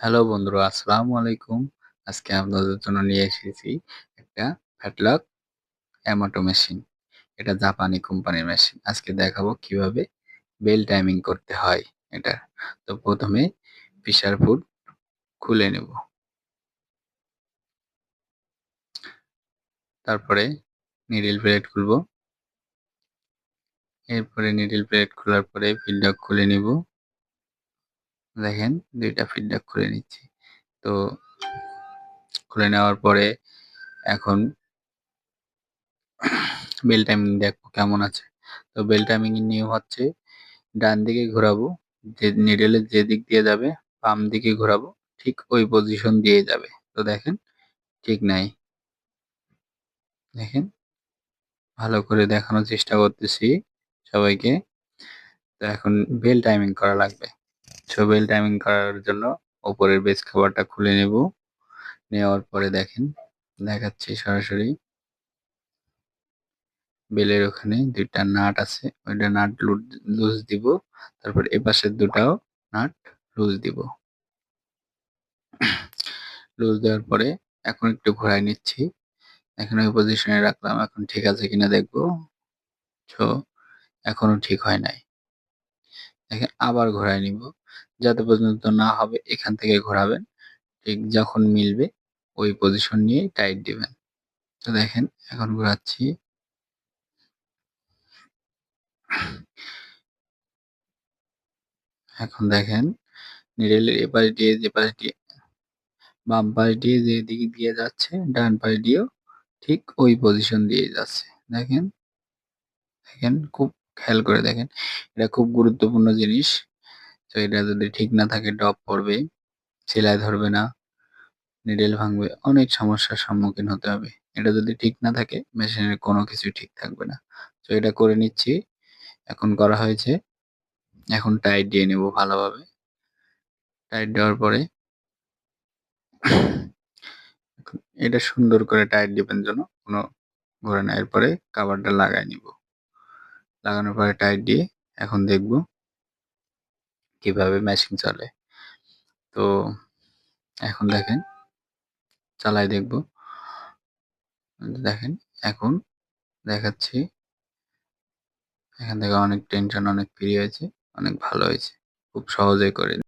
Hello বন্ধুরা, আসসালামু আলাইকুম। আজকে আপনাদের জন্য নিয়ে এসেছি একটা ফ্যাটলক অ্যামাটো মেশিন এটা জাপানি কোম্পানির মেশিন আজকে দেখাবো কীভাবে বেল টাইমিং করতে হয় এটা। তো প্রথমে প্রেসার ফুড খুলে নেব। তারপরে নিডল প্লেট খুলব। এরপরে নিডল প্লেট খোলার পরে ফিল্ডক খুলে নিব। দেখেন দুইটা ফিডব্যাক খুলে নিচ্ছি। তো খুলে নেওয়ার পরে এখন বেল টাইমিং দেখব কেমন আছে। তো বেল টাইমিং এর নিয়ম হচ্ছে ডান দিকে ঘোরাবো, যে নিডেলের যে দিক দিয়ে যাবে, বাম দিকে ঘোরাবো, ঠিক ওই পজিশন দিয়ে যাবে। তো দেখেন ঠিক নাই। দেখেন ভালো করে দেখানোর চেষ্টা করতেছি সবাইকে। তো এখন বেল টাইমিং করা লাগবে। সো বেল টাইমিং করার জন্য ওপরের বেস খাবারটা খুলে নেব। নেওয়ার পরে দেখেন, দেখাচ্ছি সরাসরি। বেলের ওখানে দুইটা নাট আছে, ওইটা নাট লুজ দিব, তারপর এ পাশের দুটাও নাট লুজ দিব। লুজ দেওয়ার পরে এখন একটু ঘোরাই নিচ্ছি। এখন ওই পজিশনে রাখলাম, এখন ঠিক আছে কিনা দেখব। তো এখনও ঠিক হয় নাই। দেখেন আবার ঘোরাই নিব। যাতে পর্যন্ত না হবে, এখান থেকে ঘোরাবেন। ঠিক যখন মিলবে, ওই পজিশন নিয়ে টাইট দিবেন। তো দেখেন, এখন ঘোরাচ্ছি। এখন দেখেন নিডেলের এপারে দিয়ে, যে পাশ দিয়ে, বাম পাশ দিয়ে যে দিক দিয়ে যাচ্ছে, ডান পাশ দিয়েও ঠিক ওই পজিশন দিয়ে যাচ্ছে। দেখেন দেখেন, খুব খেয়াল করে দেখেন। এটা খুব গুরুত্বপূর্ণ জিনিস। তো এটা যদি ঠিক না থাকে ডপ পড়বে সেলাই ধরবে না। নিডেল ভাঙবে। অনেক সমস্যার সম্মুখীন হতে হবে। এটা যদি ঠিক না থাকে মেশিনের কোনো কিছু ঠিক থাকবে না। তো এটা করে নিচ্ছি। এখন করা হয়েছে। এখন টাইট দিয়ে নেব ভালোভাবে। টাইট দেওয়ার পরে এটা সুন্দর করে টাইট দিবেন জন্য কোনো ঘোরে না। এরপরে কাভারটা লাগাই নিব। লাগানোর পরে টাইট দিয়ে এখন দেখব কীভাবে মেশিন চলে। তো এখন দেখেন, চালাই দেখব। দেখেন, এখন দেখাচ্ছি। এখান থেকে অনেক টেনশন অনেক ফ্রি হয়েছে, অনেক ভালো হয়েছে। খুব সহজেই করে